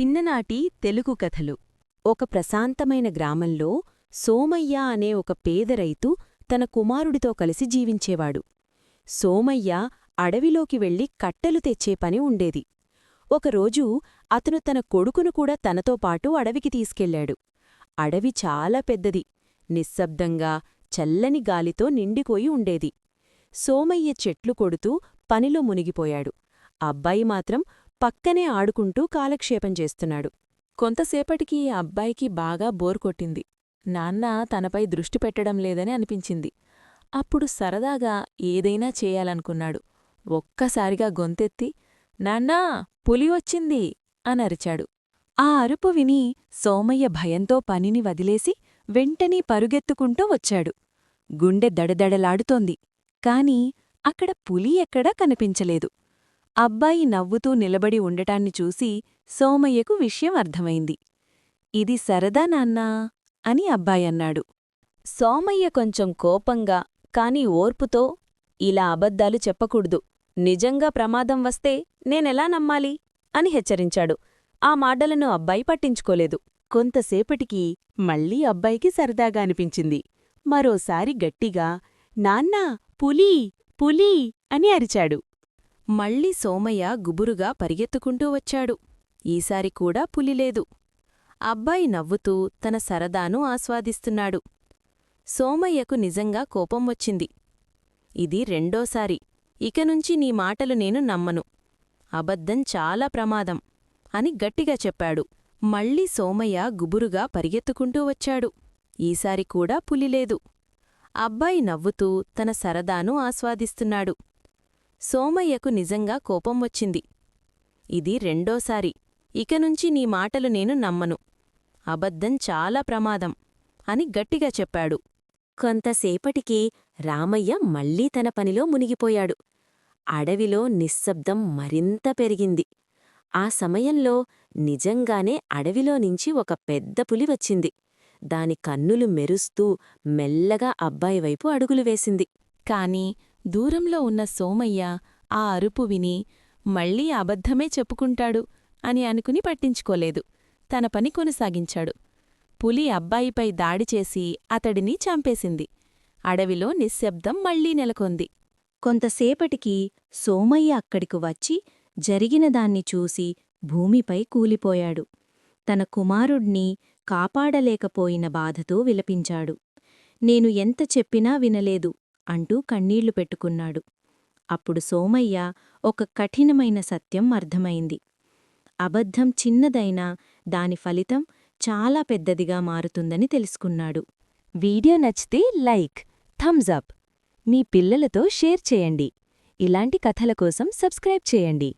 చిన్ననాటి తెలుగు కథలు. ఒక ప్రశాంతమైన గ్రామంలో సోమయ్య అనే ఒక పేద రైతు తన కుమారుడితో కలిసి జీవించేవాడు. సోమయ్య అడవిలోకి వెళ్ళి కట్టెలు తెచ్చే పని ఉండేది. ఒకరోజు అతను తన కొడుకును కూడా తనతో పాటు అడవికి తీసుకెళ్ళాడు అడవి చాలా పెద్దది. నిశ్శబ్దంగా చల్లని గాలితో నిండిపోయి ఉండేది. సోమయ్య చెట్లు కొడుతూ పనిలో మునిగిపోయాడు. అబ్బాయి మాత్రం పక్కనే ఆడుకుంటూ కాలక్షేపం చేస్తున్నాడు. కొంతసేపటికి ఈ అబ్బాయికి బాగా బోర్ కొట్టింది. నాన్న తనపై దృష్టి పెట్టడం లేదని అనిపించింది. అప్పుడు సరదాగా ఏదైనా చేయాలనుకున్నాడు. ఒక్కసారిగా గొంతెత్తి నాన్నా పులి వచ్చింది అనరిచాడు ఆ అరుపు విని సోమయ్య భయంతో పనిని వదిలేసి వెంటనే పరుగెత్తుకుంటూ వచ్చాడు. గుండె దడదడలాడుతోంది. కాని అక్కడ పులి ఎక్కడా కనిపించలేదు. అబ్బాయి నవ్వుతూ నిలబడి ఉండటాన్ని చూసి సోమయ్యకు విషయం అర్థమైంది. ఇది సరదా నాన్నా అని అబ్బాయన్నాడు సోమయ్య కొంచెం కోపంగా కాని ఓర్పుతో ఇలా అబద్ధాలు చెప్పకూడదు. నిజంగా ప్రమాదం వస్తే నేనెలా నమ్మాలి? అని హెచ్చరించాడు. ఆ మాటలను అబ్బాయి పట్టించుకోలేదు. కొంతసేపటికి మళ్ళీ అబ్బాయికి సరదాగా అనిపించింది. మరోసారి గట్టిగా నాన్నా పులీ పులీ అని అరిచాడు. మళ్ళీ సోమయ్య గుబురుగా పరిగెత్తుకుంటూ వచ్చాడు. ఈసారి కూడా పులిలేదు అబ్బాయి నవ్వుతూ తన సరదాను ఆస్వాదిస్తున్నాడు. సోమయ్యకు నిజంగా కోపం వచ్చింది. ఇది రెండోసారి. ఇకనుంచి నీ మాటలు నేను నమ్మను. అబద్ధం చాలా ప్రమాదం అని గట్టిగా చెప్పాడు. మళ్ళీ సోమయ్య గుబురుగా పరిగెత్తుకుంటూ వచ్చాడు. ఈసారి కూడా పులిలేదు అబ్బాయి నవ్వుతూ తన సరదాను ఆస్వాదిస్తున్నాడు. సోమయ్యకు నిజంగా కోపం వచ్చింది. ఇది రెండోసారి. ఇకనుంచి నీ మాటలు నేను నమ్మను. అబద్ధం చాలా ప్రమాదం అని గట్టిగా చెప్పాడు. కొంతసేపటికి రామయ్య మళ్ళీ తన పనిలో మునిగిపోయాడు. అడవిలో నిశ్శబ్దం మరింత పెరిగింది. ఆ సమయంలో నిజంగానే అడవిలోనించి ఒక పెద్ద పులి వచ్చింది. దాని కన్నులు మెరుస్తూ మెల్లగా అబ్బాయి వైపు అడుగులు వేసింది. కాని దూరంలో ఉన్న సోమయ్య ఆ అరుపు విని మళ్ళీ అబద్ధమే చెప్పుకుంటాడు అని అనుకుని పట్టించుకోలేదు. తన పని కొనసాగించాడు. పులి అబ్బాయిపై దాడి చేసి అతడిని చంపేసింది. అడవిలో నిశ్శబ్దం మళ్ళీ నెలకొంది. కొంతసేపటికి సోమయ్య అక్కడికి వచ్చి జరిగినదాన్ని చూసి భూమిపై కూలిపోయాడు. తన కుమారుణ్ణి కాపాడలేకపోయిన బాధతో విలపించాడు. నేను ఎంత చెప్పినా వినలేదు. అంటూ కన్నీళ్ళు పెట్టుకున్నాడు. అప్పుడు సోమయ్య ఒక కఠినమైన సత్యం అర్థమైంది. అబద్ధం చిన్నదైనా దాని ఫలితం చాలా పెద్దదిగా మారుతుందని తెలుసుకున్నాడు. వీడియో నచ్చితే లైక్ థమ్స్ అప్. మీ పిల్లలతో షేర్ చేయండి. ఇలాంటి కథల కోసం సబ్స్క్రైబ్ చేయండి.